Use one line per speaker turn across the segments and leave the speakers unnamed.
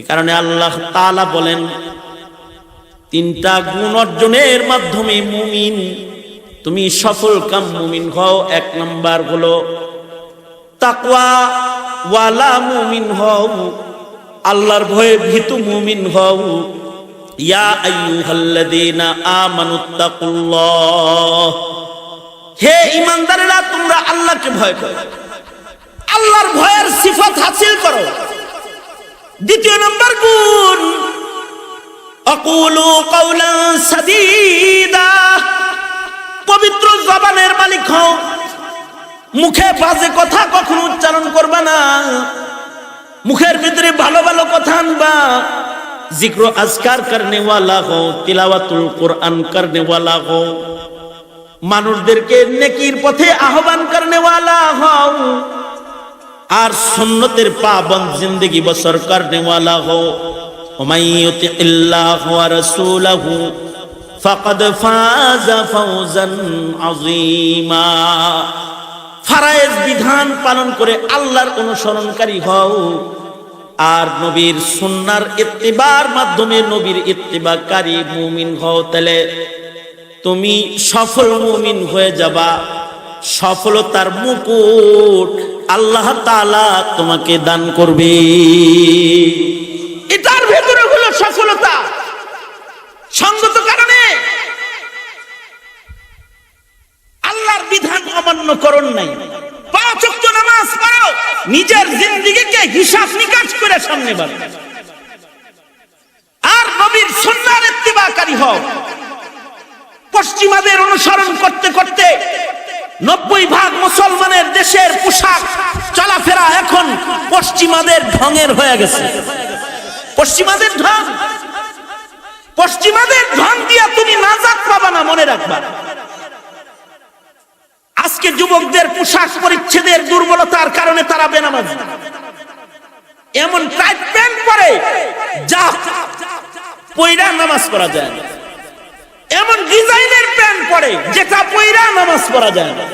এ কারণে আল্লাহ তালা বলেন, তিনটা গুণ অর্জনের মাধ্যমে মুমিন, তুমি সফল কাম মুমিন হও। এক নাম্বার হলো, তাকওয়া, ওয়ালা মুমিন হও, আল্লাহর ভয়ে ভীতু মুমিন হও। ইয়া আইয়ুহাল্লাযীনা আমানুত্তাকুল্লাহ হে ইমানদারেরা তোমরা আল্লাহকে ভয় করো। আল্লাহর ভয়ের সিফত হাসিল করো। দ্বিতীয় নম্বর গুণ। অকুলু কৌলান সাদীদা। পবিত্র জবানের মালিক হও। মুখে বাজে কথা কখনো উচ্চারণ করবা না। মুখের ভিতরে ভালো ভালো কথা আনবা। জিক্র আজকার করনে ওয়ালা হো তিলাওয়াতুল কোরআন করনে হো মানুষদেরকে নেকির পথে আহ্বান করনে ওয়ালা হও। আর সুন্নতের পাবন জিন্দগি বসর করনেওয়ালা হো ওমাইয়তি ইল্লাহ ওয়া রাসূলাহু, ফাকাদ ফাজা আযীমা। বিধান পালন করে আল্লাহর অনুসরণকারী হও। আর নবীর সুন্নার ইত্তিবার মাধ্যমে নবীর ইত্তিবাকারী মুমিন হও তাহলে। তুমি সফল মুমিন হয়ে যাবা। সফলতার মুকুট আল্লাহ তাআলা তোমাকে দান করবে। এটার ভেতরে হলো সফলতা। সঙ্গত কারণে আল্লাহর বিধান অমান্য করণ নাই। নামাজ নিজের জিন্দিগিকে হিসাব নিকাশ করে সামনে বাড়ো আর নবীর সুন্নার ইত্তিবাকারী হও। পশ্চিমাদের অনুসরণ করতে করতে নব্বই ভাগ মুসলমানের দেশের পোশাক চলাফেরা এখন পশ্চিমাদের ঢঙের হয়ে গেছে। পশ্চিমাদের ঢং? পশ্চিমাদের ঢং দিয়া তুমি নাজাত পাবা না মনে রাখবা। আজকে যুবকদের পোশাক পরিচ্ছেদের দুর্বলতার কারণে তারা বেনামাজ। এমন টাইট প্যান্ট পরে যা পয়রা নামাজ পড়া যায়। না এমন ডিজাইনের প্যান্ট পরে যেটা পয়রা নামাজ পড়া যায় না।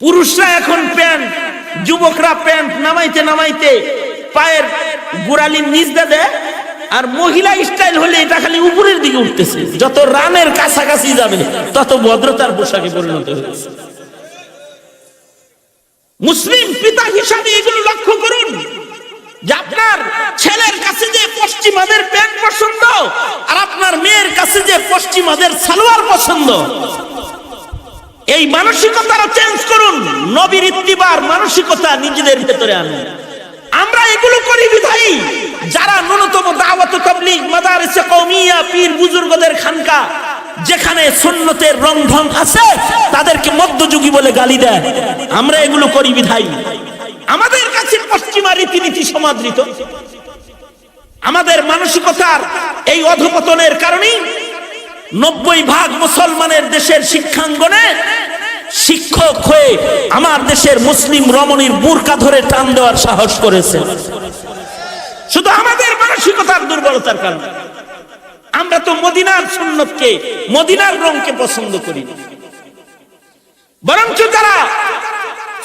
পুরুষরা এখন প্যান্ট, যুবকরা প্যান্ট নামাইতে নামাইতে পায়ের গোড়ালি নিচ দেয়, আর মহিলা স্টাইল হলে এটা খালি উপরের দিকে উঠতেছে। যত রানের কাছাকাছি যাবে, তত ভদ্রতার পোশাকে পরিণত হয়েছে মুসলিম পিতা হিসাবে এগুলো লক্ষ্য করুন যে আপনার পশ্চিমাদের প্যান্ট পছন্দ? আর আপনার মেয়ের কাছে যে পশ্চিমাদের সালোয়ার পছন্দ? এই মানসিকতাটা চেঞ্জ করুন। নবীর ইত্তিবার মানসিকতা নিজেদের ভেতরে আনুন। আমরা এগুলো করি বিধায়ী। যারা ন্যূনতম দাওয়াত তাবলীগ, মাদারিসে কওমিয়া, পীর বুজুর্গদের খানকা, যেখানে সুন্নতের রং ঢং আছে, তাদেরকে মধ্যযুগী বলে গালি দেয়। আমরা এগুলো করি বিধায়ী। আমাদের কাছে পশ্চিমা রীতিনীতি সমাদৃত। আমাদের মানসিকতার এই অধপতনের কারণেই নব্বই ভাগ মুসলমানের দেশের শিক্ষাঙ্গনে শিক্ষক হয়ে আমার দেশের মুসলিম রমণীর বুরকা ধরে টান দেওয়ার সাহস করেছে। শুধু আমাদের মানসিকতার দুর্বলতার কারণে। আমরা তো মদিনার সুন্নতকে, মদিনার রংকে পছন্দ করি। বরঞ্চ যারা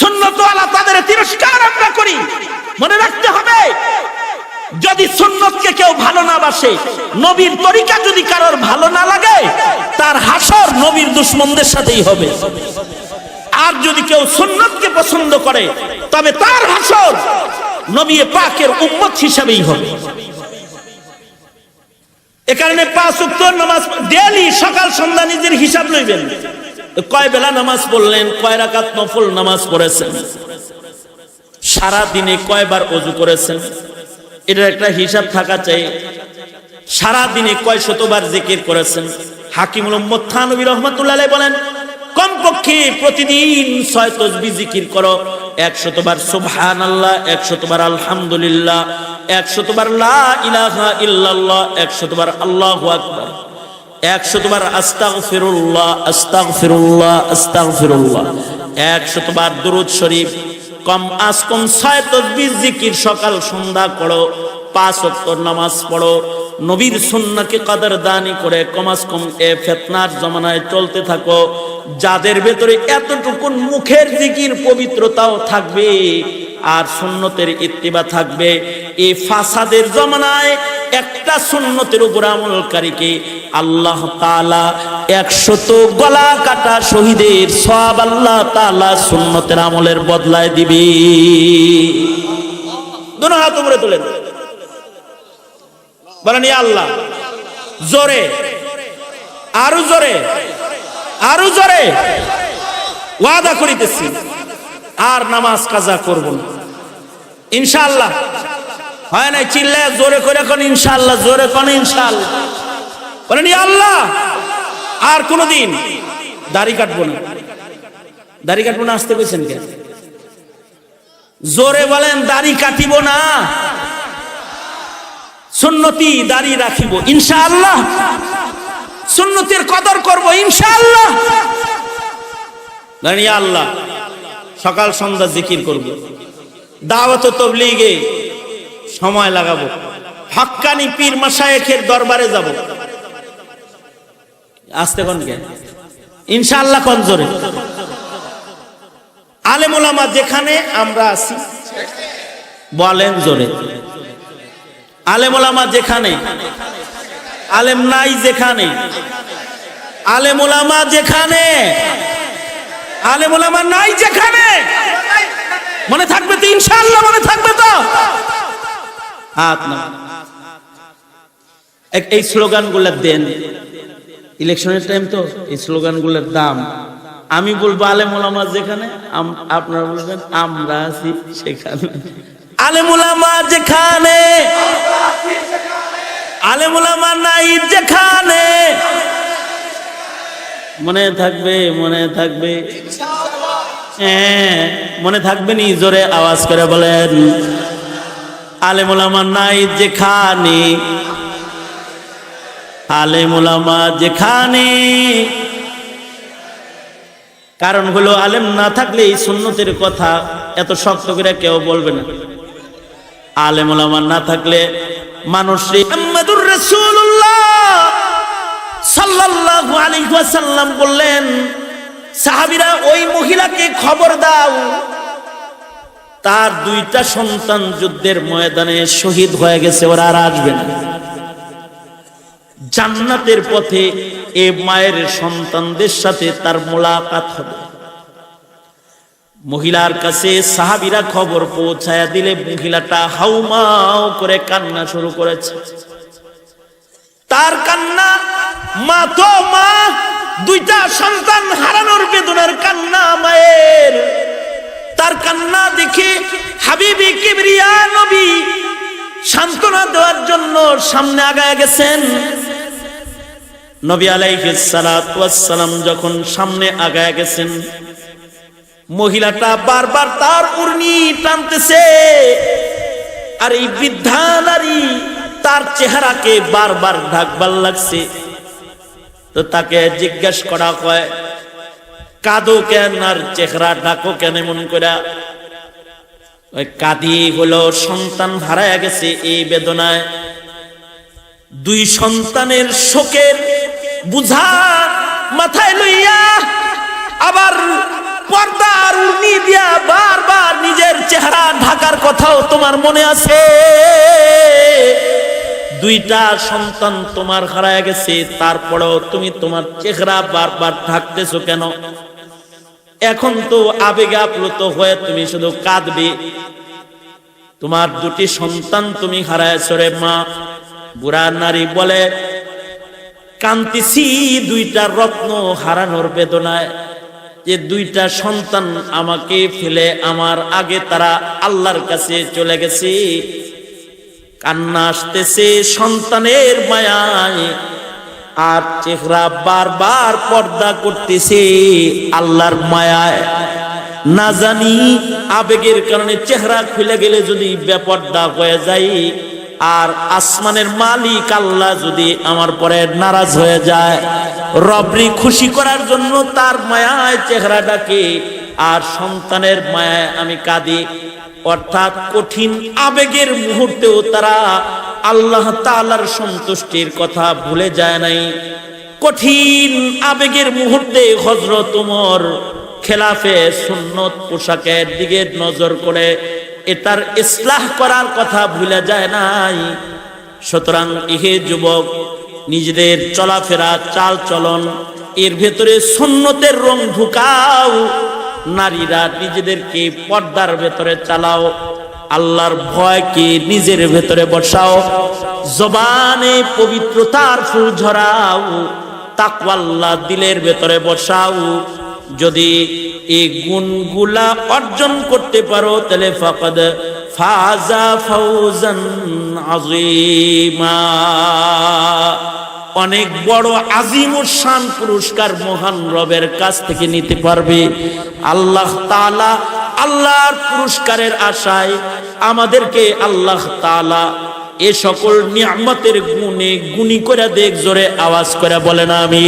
সুন্নতওয়ালা তাদের তিরস্কার আমরা করি। মনে রাখতে হবে যদি সুন্নতকে কেউ ভালো না বাসে, নবীর তরিকা যদি কারোর ভালো না লাগে, তার হাসর নবীর দুশ্মনদের সাথেই হবে। আর যদি কেউ সুন্নতকে পছন্দ করে, তবে তার হাসর নবী পাকের উম্মত হিসাবেই হবে। এ কারণে পাঁচ উক্ত নামাজ ডেলি সকাল, সন্ধ্যা নিজের হিসাব লইবেন। কয় বেলা নামাজ পড়লেন, কয় রাকাত নফল নামাজ পড়েছেন? সারা দিনে কয়বার অজু করেছেন? এটার একটা হিসাব থাকা চাই। সারা দিনে কয় শতবার জিকির করেছেন? হাকিমুল উম্মত থানবী রহমাতুল্লাহ বলেন, কমপক্ষে প্রতিদিন ছয় তসবি জিকির করো। একশতবার সুবহানাল্লাহ একশতবার আলহামদুলিল্লাহ একশতবার লা ইলাহা ইল্লাল্লাহ একশতবার আল্লাহু আকবার একশতবার আস্তাগফিরুল্লাহ আস্তাগফিরুল্লাহ আস্তাগফিরুল্লাহ একশতবার দুরূদ শরীফ কম আজ কম ছয় তসবির জিকির, সকাল, সন্ধ্যা করো। পাঁচ অক্টর নামাজ পড়ো। নবীর সুন্নাকে কদর দানি করে কমাস কম এ ফেতনার জমানায় চলতে থাকো। যাদের ভেতরে এতটুকুন মুখের জিকির পবিত্রতাও থাকবে। আর সুন্নতের ইত্তিবা থাকবে। এই ফাসাদের জমানায় একটা সুন্নতের উপর আমলকারীকে আল্লাহ তাআলা একশত গলা কাটা শহীদের সব আল্লাহ তাআলা সুন্নতের আমলের বদলায় দিবে। দুনো হাত উপরে তুলেন বলেন আল্লাহ, জোরে, আরও জোরে আরও জোরে, ওয়াদা করিতেছি। আর নামাজ কাজা করব না। ইনশাআল্লাহ। হয় নাই চিল্লে জোরে করে কোন ইনশাআল্লাহ, জোরে কোন ইনশাআল্লাহ। বলেন আল্লাহ, আর কোনদিন দাড়ি কাটবো না। দাড়ি কাটবো না, আসতে কইছেন কেন? জোরে বলেন, দাড়ি কাটিব না। সুন্নতি দাড়ি রাখিব, ইনশাআল্লাহ। সুন্নতির কদর করব, ইনশাআল্লাহ। আল্লাহ সকাল সন্ধ্যা জিকির করব। দাওয়াত তবলিগে সময় লাগাবো। হক্কানি পীর মাসায়েখের দরবারে যাব। আসতে কোন কে ইনশাআল্লাহ কোন জোরে? আলেমুলামা যেখানে আমরা আছি, বলেন জোরে। আলেমুলামা যেখানে, আলেম নাই যেখানে আলেমুলামা যেখানে আলেমুলামা নাই যেখানে। মনে থাকবে তো, ইনশাআল্লাহ মনে থাকবে তো। হাত না এই স্লোগানগুলো দেন। ইলেকশনের টাইম তো, এই স্লোগানগুলোর দাম। আমি বলব আলেমুলামা যেখানে আপনারা বলবেন, আমরা আছি সেখানে। আলেমুলামা যেখানে আলেমুলামা নাই যেখানে। মনে থাকবে মনে থাকবে। হ্যাঁ মনে থাকবে নি, জোরে আওয়াজ করে বলেন। আলেমুলামা নাই যেখানে। আলেমুলামা যেখানে। কারণ হলো আলেম না থাকলে এই সুন্নতের কথা এত শক্ত করে কেউ বলবে না। আলেম ওলামা না থাকলে মানুষ রাসূলুল্লাহ। সাল্লাল্লাহু আলাইহি ওয়াসাল্লাম বললেন, সাহাবীরা, ওই মহিলাকে খবর দাও। তার দুইটা সন্তান যুদ্ধের ময়দানে শহীদ হয়ে গেছে, ওরা আর আসবে না। জান্নাতের পথে এ মায়ের সন্তানদের সাথে তার মোলাকাত হবে। মহিলার কাছে সাহাবিরা খবর পৌঁছায়া দিলে মহিলাটা হাউমাও করে কান্না শুরু করেছে। তার কান্না, মা তো মা, দুইটা সন্তান হারানোর বেদনার কান্না মায়ের। তার কান্না দেখে হাবিবি কিবরিয়া নবী সান্ত্বনা দেওয়ার জন্য সামনে আগায় গেছেন। নবী সালাম যখন সামনে আগায় গেছেন, মহিলাটা বারবার তার উর্নি টানতেছে। আর এই বৃদ্ধা নারী তার চেহারাকে বারবার ঢাকবার লাগছে। তো তাকে জিজ্ঞেস করা হয়, কাদো কেন আর চেহারা ডাকো কেন এমন করে ওই কাদি হলো, সন্তান হারায় গেছে এই বেদনায়। দুই সন্তানের শোকের বুঝা মাথায় লইয়া আবার পর্দার উর্নি দিয়া বারবার নিজের চেহারা ঢাকার কথাও তোমার মনে আছে। দুইটা সন্তান তোমার হারায় গেছে, তারপরেও তুমি তোমার চেহারা বারবার ঢাকতেছো কেন? এখন তো আবেগে আপ্লুত হয়ে তুমি শুধু কাঁদবে। তোমার দুটি সন্তান তুমি হারায়ছ রে মা। বুড়া নারী বলে কান্তিসি দুইটা রত্ন হারানোর বেদনায়। যে দুইটা সন্তান আমাকে ফেলে, আমার আগে তারা আল্লাহর কাছে চলে গেছে। কান্না আসতেছে সন্তানের মায়ায়, আর চেহারা বারবার পর্দা করতেছে আল্লাহর মায়ায়। না জানি আবেগের কারণে চেহারা খুলে গেলে যদি বেপর্দা হয়ে যায় আর আসমানের মালিক আল্লাহ যদি আমার পরে নারাজ হয়ে যায়। রবরি খুশি করার জন্য তার মায়ায় চেহারাটাকে আর সন্তানের মায়ায় আমি কাঁদি। অর্থাৎ কঠিন আবেগের মুহূর্তেও তারা আল্লাহ তাআলার সন্তুষ্টির কথা ভুলে যায় নাই। কঠিন আবেগের মুহূর্তে হজরত উমর খেলাফে সুন্নত পোশাকের দিকে নজর করে এটার ইসলাহ করার কথা ভুলে যায় নাই। সুতরাং ইহে যুবক, নিজেদের চলাফেরা চাল চলন এর ভেতরে সুন্নতের রং ঢুকাও নারীরা নিজেদেরকে পর্দার ভেতরে চালাও, আল্লাহর ভয়কে নিজের ভেতরে বসাও, জবানে পবিত্রতার ফুল ঝরাও, তাকওয়াল্লাহ দিলের ভেতরে বসাও। যদি এই গুণগুলা অর্জন করতে পারো, তাহলে ফাকাদ ফাজা ফাউজান আজিমা অনেক বড় আজিমুর শান পুরস্কার মহান রবের কাছ থেকে নিতে পারবে। আল্লাহ তালা আল্লাহর পুরস্কারের আশায় আমাদেরকে আল্লাহ তালা এ সকল নিয়ামতের গুণে গুণী করে দেখ, জোরে আওয়াজ করে বলেন আমি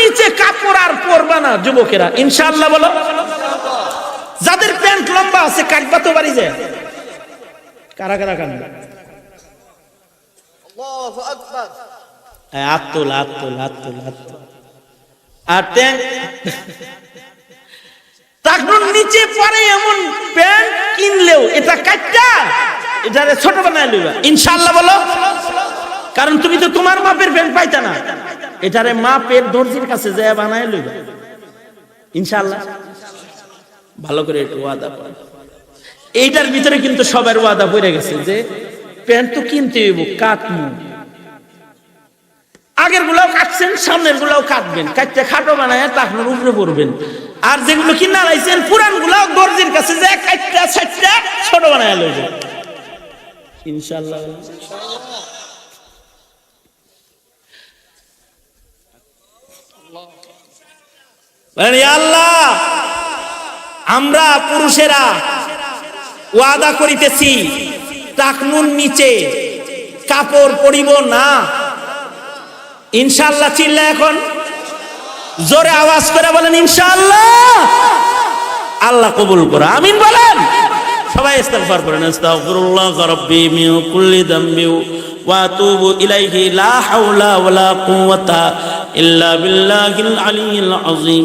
নিচে কাপড় আর পরবা না, যুবকেরা। ইনশাআল্লাহ বলো। যাদের প্যান্ট লম্বা আছে, কাটবা তো বাড়ি যায়। কারা কারা কাটবে? প্যান্ট কিনলেও এটা ছোট বলো। কারণ তুমি তো তোমার মাপের প্যান্ট পাইতা না। এটারে মাপের দর্জির কাছে যায় বানায় লইবা। ইনশাআল্লাহ। ভালো করে এটা ওয়াদা এইটার ভিতরে কিন্তু সবার ওয়াদা পড়ে গেছে যে প্যান্ট তো কিনতে হইব কাটমু। আগের গুলাও কাটছেন সামনের গুলাও কাটবেন। কাটতে খাটো বানায় টাকনোর উপরে পড়বেন। আর যেগুলো কিনা লাইছেন পুরান গুলাও দর্জির কাছে যে কাটটা ছাটটা ছোট বানায় লইবেন ইনশাআল্লাহ। বলেন, আল্লাহ আমরা পুরুষেরা ওয়াদা করিতেছি টাকনুর নিচে, কাপড় পরিব না। ইনশাল্লাহ চিল্লা এখন। জোরে আওয়াজ করে বলেন ইনশাল্লাহ আল্লাহ কবুল করে, আমিন বলেন। সবাই ইস্তেগফার করেন আস্তাগফিরুল্লাহ রাব্বি মিন কুল্লি যামবি ওয়া আতুবু ইলাইহি, লা হাওলা ওয়ালা কুওয়াতা ইল্লা বিল্লাহিল আলিয়্যিল আযীম।